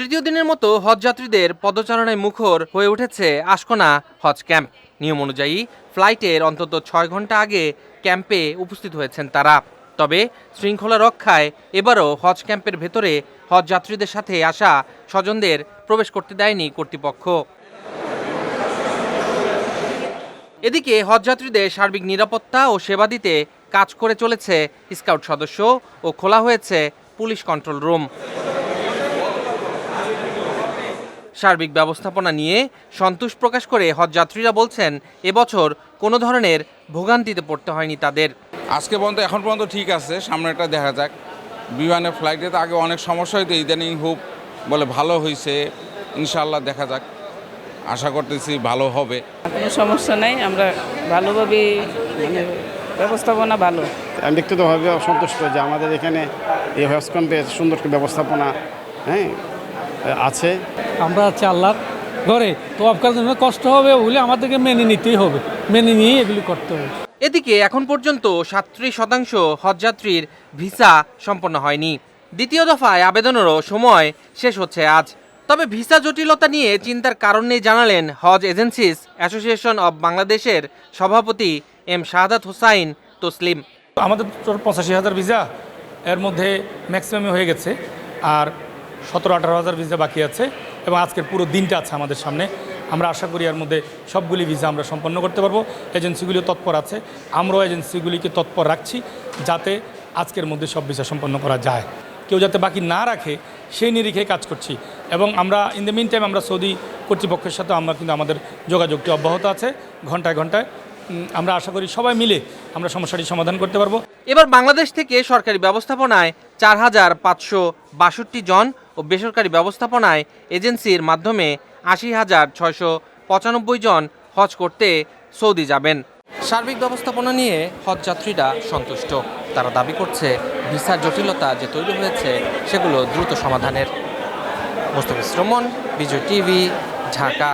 তৃতীয় দিনের মতো হজযাত্রীদের পদচারণায় মুখর হয়ে উঠেছে আশকোনা হজ ক্যাম্প। নিয়ম অনুযায়ী ফ্লাইটের অন্তত ছয় ঘণ্টা আগে ক্যাম্পে উপস্থিত হয়েছেন তারা। তবে শৃঙ্খলা রক্ষায় এবারও হজ ক্যাম্পের ভেতরে হজযাত্রীদের সাথে আসা স্বজনদের প্রবেশ করতে দেয়নি কর্তৃপক্ষ। এদিকে হজযাত্রীদের সার্বিক নিরাপত্তা ও সেবা দিতে কাজ করে চলেছে স্কাউট সদস্য ও খোলা হয়েছে পুলিশ কন্ট্রোল রুম। সার্বিক ব্যবস্থাপনা নিয়ে সন্তোষ প্রকাশ করে হজযাত্রীরা বলছেন এবছর কোনো ধরনের ভোগান্তিতে পড়তে হয়নি তাদের। আজকে পর্যন্ত এখন পর্যন্ত ঠিক আছে সামনেটা দেখা যাক। বিমানের ফ্লাইটে তো আগে অনেক সমস্যা হইতো ইদানিং খুব বলে ভালো হয়েছে ইনশাল্লাহ দেখা যাক। আশা করতেছি ভালো হবে। কোনো সমস্যা নাই আমরা ভালোভাবে মানে ব্যবস্থাপনা ভালো। আমি ব্যক্তিগতভাবে সন্তুষ্ট যে আমাদের এখানে এই হজ ক্যাম্পের সুন্দর ব্যবস্থাপনা হ্যাঁ? আছে? আমরা আছি আল্লাহর ঘরে। তো আপনার জন্য কষ্ট হবে বলে আমাদেরকে মেনে নিতেই হবে। মেনে নিয়েই এগুলি করতে হবে। এদিকে এখন পর্যন্ত সাতত্রিশ শতাংশ হজযাত্রীর ভিসা সম্পন্ন হয়নি। দ্বিতীয় দফায় আবেদনেরও সময় শেষ হচ্ছে আজ। তবে ভিসা জটিলতা নিয়ে চিন্তার কারণ নেই জানালেন হজ এজেন্সিস অ্যাসোসিয়েশন অব বাংলাদেশের সভাপতি এম শাহাদাত হোসাইন তসলিম। আমাদের পঁচাশি হাজার ভিসা এর মধ্যে ম্যাক্সিমামই হয়ে গেছে। আর সতেরো, আঠারো হাজার ভিসা বাকি আছে এবং আজকের পুরো দিনটা আছে আমাদের সামনে। আমরা আশা করি এর মধ্যে সবগুলি ভিসা আমরা সম্পন্ন করতে পারব। এজেন্সিগুলিও তৎপর আছে। আমরাও এজেন্সিগুলিকে তৎপর রাখছি যাতে আজকের মধ্যে সব ভিসা সম্পন্ন করা যায়। কেউ যাতে বাকি না রাখে, সেই নিরিখে কাজ করছি। এবং আমরা ইন দ্য মিন টাইম আমরা সৌদি কর্তৃপক্ষের সাথে আমরা কিন্তু আমাদের যোগাযোগটি অব্যাহত আছে। ঘন্টায় ঘন্টায় আমরা আশা করি সবাই মিলে আমরা সমস্যাটি সমাধান করতে পারব। এবার বাংলাদেশ থেকে সরকারি ব্যবস্থাপনায় চার হাজার পাঁচশো বাষট্টি জন ও বেসরকারি ব্যবস্থাপনায় এজেন্সির মাধ্যমে আশি হাজার ছয়শো পঁচানব্বই জন হজ করতে সৌদি যাবেন। সার্বিক ব্যবস্থাপনা নিয়ে হজ যাত্রীরা সন্তুষ্ট। তারা দাবি করছে, ভিসার জটিলতা যে তৈরি হয়েছে, সেগুলো দ্রুত সমাধানের। মোস্তফিজ রমন বিজয় টিভি, ঢাকা।